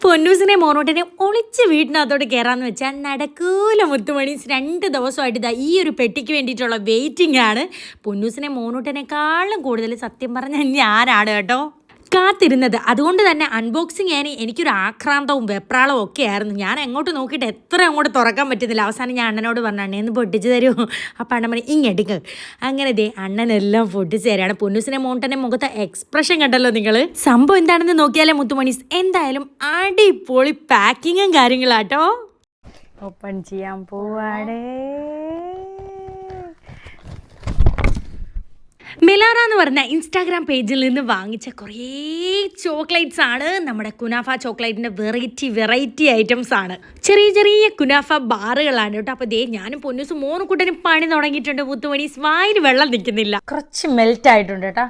പൊന്നൂസിനെ മോറോട്ടിനെ ഒളിച്ച് വീട്ടിനകത്തോട്ട് കയറാന്ന് വെച്ചാൽ നടക്കൂല മുത്തുമണീസ് രണ്ട് ദിവസമായിട്ട് ഇതാ ഈ ഒരു പെട്ടിക്ക് വേണ്ടിയിട്ടുള്ള വെയിറ്റിംഗ് ആണ്. പൊന്നൂസിനെ മോനോട്ടിനെക്കാളും കൂടുതൽ സത്യം പറഞ്ഞാൽ ഞാനാണ് കേട്ടോ? കാത്തിരുന്നത്. അതുകൊണ്ട് തന്നെ അൺബോക്സിങ് ഞാൻ എനിക്കൊരു ആക്രാന്തവും വെപ്രാളവും ഒക്കെ ആയിരുന്നു. ഞാൻ എങ്ങോട്ട് നോക്കിയിട്ട് എത്ര അങ്ങോട്ട് തുറക്കാൻ പറ്റുന്നില്ല. അവസാനം ഞാൻ അണ്ണനോട് പറഞ്ഞു അണ്ണേ ഒന്ന് പൊട്ടിച്ച് തരുമോ അപ്പം അണ്ണൻ പറഞ്ഞു ഇങ്ങെടുക്ക് അങ്ങനെ ദേ അണ്ണനെല്ലാം പൊട്ടിച്ച് തരാണ്. പൊന്നൂസിനെ മോണ്ടനെ മുഖത്തെ എക്സ്പ്രഷൻ കണ്ടല്ലോ നിങ്ങൾ സംഭവം എന്താണെന്ന് നോക്കിയാലേ മുത്തുമണീസ്. എന്തായാലും അടിപൊളി പാക്കിങ്ങും കാര്യങ്ങളാട്ടോ. ഓപ്പൺ ചെയ്യാൻ പോവാടേ. മിലാറ എന്ന് പറഞ്ഞ ഇൻസ്റ്റാഗ്രാം പേജിൽ നിന്ന് വാങ്ങിച്ച കുറേ ചോക്ലേറ്റ്സ് ആണ് നമ്മുടെ കുനാഫ ചോക്ലേറ്റിന്റെ വെറൈറ്റി വെറൈറ്റി ഐറ്റംസ് ആണ്. ചെറിയ ചെറിയ കുനാഫ ബാറുകളാണ് കേട്ടോ. അപ്പോൾ ദേ ഞാനും പൊന്നൂസും മൂന്ന് കൂട്ടനും പണി തുടങ്ങിയിട്ടുണ്ട്. മുത്തുമണി വായിൽ വെള്ളം നിൽക്കുന്നില്ല. കുറച്ച് മെൽറ്റ് ആയിട്ടുണ്ട് കേട്ടോ.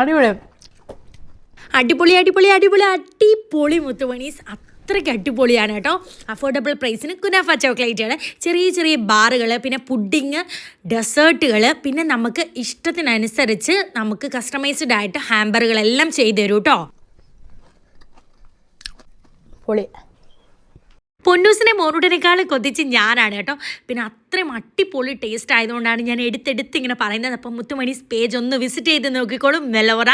അടിപൊളി. അടിപൊളി അടിപൊളി അടിപൊളി അടിപൊളി മുത്തുമണീസ്. അത്രയ്ക്ക് അടിപൊളിയാണ് കേട്ടോ. അഫോർഡബിൾ പ്രൈസിന് കുനാഫ ചോക്ലേറ്റുകൾ ചെറിയ ചെറിയ ബാറുകൾ പിന്നെ പുഡിങ് ഡെസേർട്ടുകൾ പിന്നെ നമുക്ക് ഇഷ്ടത്തിനനുസരിച്ച് നമുക്ക് കസ്റ്റമൈസ്ഡ് ആയിട്ട് ഹാമ്പറുകളെല്ലാം ചെയ്തു തരൂ കേട്ടോ. പൊളി. പൊന്നൂസിനെ മോനൂട്ടിനേക്കാൾ കൊതിച്ച് ഞാനാണ് കേട്ടോ. പിന്നെ അത്രയും അട്ടിപ്പൊളി ടേസ്റ്റ് ആയതുകൊണ്ടാണ് ഞാൻ എടുത്തെടുത്ത് ഇങ്ങനെ പറയുന്നത്. അപ്പം മുത്തുമണീസ് പേജ് ഒന്ന് വിസിറ്റ് ചെയ്ത് നോക്കിക്കോളും മെലോറ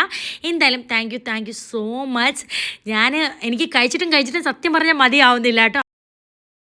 എന്തായാലും thank you thank you so much ഞാൻ എനിക്ക് കഴിച്ചിട്ടും കഴിച്ചിട്ടും സത്യം പറഞ്ഞാൽ മതിയാവുന്നില്ല കേട്ടോ.